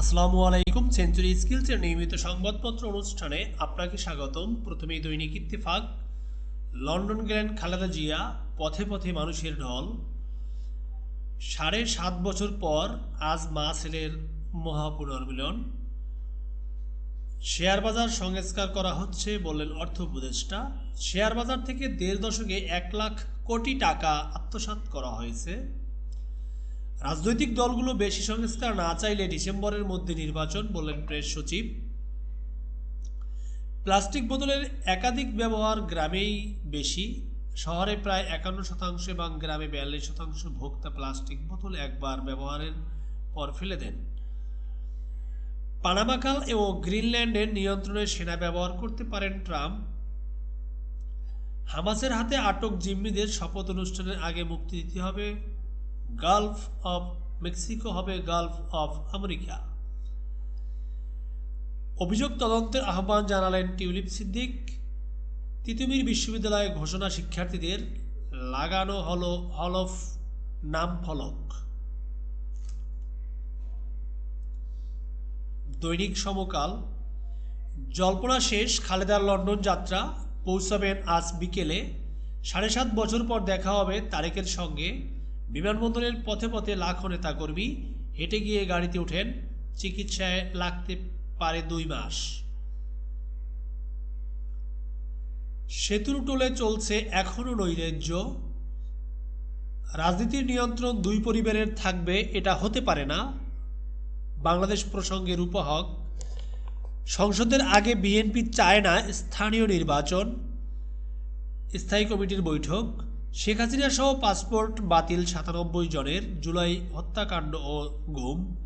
আসসালামু আলাইকুম। সেঞ্চুরি স্কিলসের নিয়মিত সংবাদপত্র অনুষ্ঠানে আপনাকে স্বাগতম। প্রথমেই দৈনিক ইত্তেফাক। লন্ডন গেলেন খালেদা জিয়া, পথে পথে মানুষের ঢল। সাড়ে সাত বছর পর আজ মা ছেলের মহাপুনর্মিলন। শেয়ার বাজার সংস্কার করা হচ্ছে বললেন অর্থ উপদেষ্টা। শেয়ার বাজার থেকে দেড় দশকে এক লাখ কোটি টাকা আত্মসাৎ করা হয়েছে। রাজনৈতিক দলগুলো বেশি সংস্কার না চাইলে ডিসেম্বরের মধ্যে নির্বাচন বললেন প্রেস সচিব। প্লাস্টিক বোতলের একাধিক ব্যবহার গ্রামেই বেশি। শহরে প্রায় একান্ন শতাংশ এবং গ্রামে বিয়াল্লিশ শতাংশ ভোক্তা প্লাস্টিক বোতল একবার ব্যবহারের পর ফেলে দেন। পানামাকাল ও গ্রিনল্যান্ডের নিয়ন্ত্রণে সেনা ব্যবহার করতে পারেন ট্রাম্প। হামাসের হাতে আটক জিম্মিদের শপথ অনুষ্ঠানের আগে মুক্তি দিতে হবে। গালফ অফ মেক্সিকো হবে গালফ অফ আমেরিকা। অভিযোগ তদন্তের আহ্বান জানালেন টিউলিপ সিদ্দিক। তিতুমির বিশ্ববিদ্যালয়ে ঘোষণা শিক্ষার্থীদের লাগানো হলো হল অফ নাম ফলক। দৈনিক সমকাল। জল্পনা শেষ, খালেদার লন্ডন যাত্রা পৌঁছাবেন আজ বিকেলে। সাড়ে সাত বছর পর দেখা হবে তারেকের সঙ্গে। বিমানবন্দরের পথে পথে লাখো নেতাকর্মী হেঁটে গিয়ে গাড়িতে ওঠেন। চিকিৎসায় লাগতে পারে দুই মাস। সেতুর টোলে চলছে এখনও নৈরাজ্য। রাজনীতির নিয়ন্ত্রণ দুই পরিবারের থাকবে, এটা হতে পারে না। বাংলাদেশ প্রসঙ্গে রূপহক, সংসদের আগে বিএনপি চায় না স্থানীয় নির্বাচন। স্থায়ী কমিটির বৈঠক। শেখ হাসিনা সহ পাসপোর্ট বাতিল সাতানব্বই জনের জুলাই হত্যাকাণ্ড ও গুম।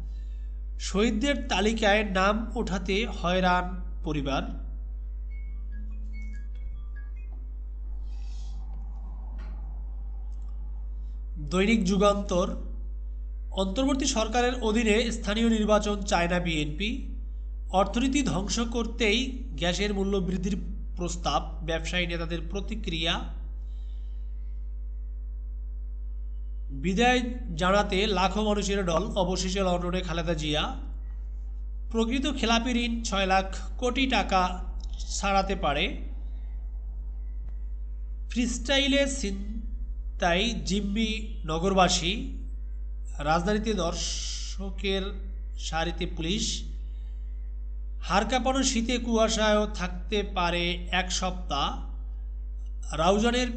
শহীদদের তালিকায় নাম ওঠাতে হয়রান পরিবার। দৈনিক যুগান্তর। অন্তর্বর্তী সরকারের অধীনে স্থানীয় নির্বাচন চায় না বিএনপি। অর্থনীতি ধ্বংস করতেই গ্যাসের মূল্য বৃদ্ধির প্রস্তাব। ব্যবসায়ী নেতাদের প্রতিক্রিয়া। বিদায় জানাতে লাখো মানুষের দল অবশেষে লন্ডনে খালেদা জিয়া। প্রকৃত খেলাপি ঋণ ছয় লাখ কোটি টাকা ছাড়াতে পারে। ফ্রিস্টাইলে চিন্তাই জিম্মি নগরবাসী। রাজধানীতে দর্শকের সারিতে পুলিশ। হাড় কাঁপানো শীতে কুয়াশায়ও থাকতে পারে এক সপ্তাহ। রাউজানের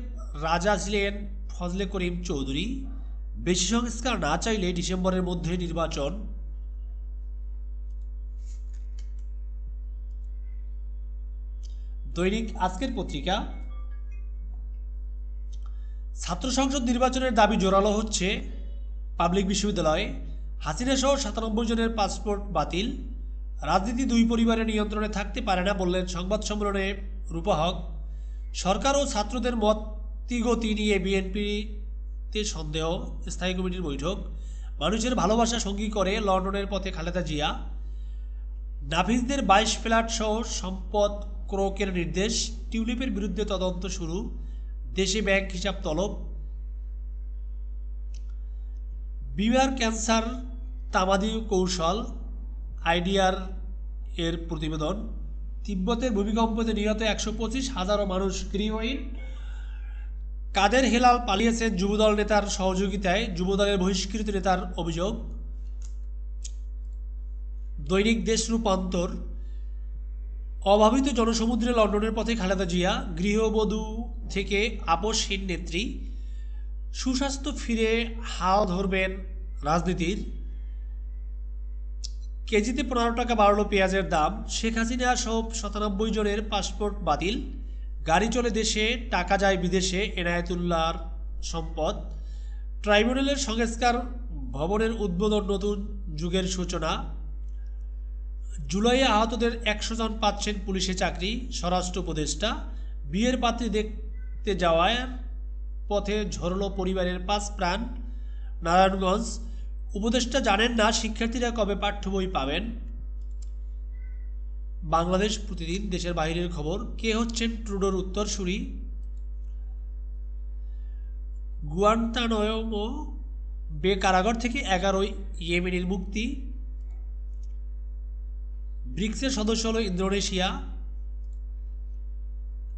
রাজা ছিলেন ফজলে করিম চৌধুরী। বেশি সংস্কার না চাইলে ডিসেম্বরের মধ্যে নির্বাচন দৈনিক আজকের পত্রিকা। ছাত্র সংসদ নির্বাচনের দাবি জোরালো হচ্ছে। পাবলিক বিশ্ববিদ্যালয়ে, হাসিনা সহ সাতানব্বই জনের পাসপোর্ট বাতিল। রাজনীতি দুই পরিবারের নিয়ন্ত্রণে থাকতে পারে না বললেন সংবাদ সম্মেলনে রূপহক সরকার ও ছাত্রদের মত, তিগতি নিয়ে বিএনপিতে সন্দেহ, স্থায়ী কমিটির বৈঠক। মানুষের ভালোবাসা সঙ্গী করে লন্ডনের পথে খালেদা জিয়া। নাফিজদের বাইশ ফ্ল্যাট সহ সম্পদ ক্রোকের নির্দেশ। টিউলিপের বিরুদ্ধে তদন্ত শুরু। দেশে ব্যাংক হিসাব তলব। বিমার ক্যান্সার তামাদি কৌশল আইডিয়ার এর প্রতিবেদন। তিব্বতের ভূমিকম্পতে নিহত একশো পঁচিশ হাজারো মানুষ গৃহহীন। কাদের হেলাল পালিয়েছেন যুবদল নেতার সহযোগিতায়? যুবদলের বহিষ্কৃত নেতার অভিযোগ। দৈনিক দেশ রূপান্তর। অভাবিত জনসমুদ্রে লন্ডনের পথে খালেদা জিয়া, গৃহবধূ থেকে আপসহীন নেত্রী। সুস্বাস্থ্য ফিরে হাল ধরবেন রাজনীতির। কেজিতে পনেরো টাকা বাড়লো পেঁয়াজের দাম। শেখ হাসিনা সহ সাতানব্বই জনের পাসপোর্ট বাতিল। গাড়ি চলে দেশে, টাকা যায় বিদেশে, এনায়েতুল্লাহর সম্পদ। ট্রাইব্যুনালের সংস্কার ভবনের উদ্বোধন নতুন যুগের সূচনা। জুলাইয়ে আহতদের একশো জন পাচ্ছেন পুলিশে চাকরি, স্বরাষ্ট্র উপদেষ্টা। বিয়ের পাত্রী দেখতে যাওয়ার পথে ঝরল পরিবারের পাঁচ প্রাণ। নারায়ণগঞ্জ। উপদেষ্টা জানেন না শিক্ষার্থীরা কবে পাঠ্য বই পাবেন। বাংলাদেশ প্রতিদিন দেশের বাইরের খবর। কে হচ্ছেন ট্রুডোর উত্তরসূরি গুয়ান্তানয়মো, বে কারাগার থেকে এগারোই ইয়েমেনের মুক্তি, ব্রিক্সের সদস্য হলো ইন্দোনেশিয়া।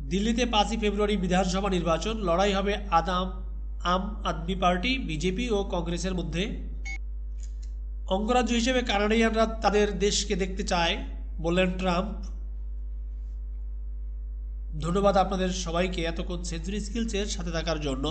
দিল্লিতে পাঁচই ফেব্রুয়ারি বিধানসভা নির্বাচন। লড়াই হবে আদাম আম আদমি পার্টি বিজেপি ও কংগ্রেসের মধ্যে। অঙ্গরাজ্য হিসেবে কানাডিয়ানরা তাদের দেশকে দেখতে চায়। বললেন ট্রাম্প ধন্যবাদ আপনাদের সবাইকে এতক্ষণ সেঞ্চুরি স্কিলসের সাথে থাকার জন্য।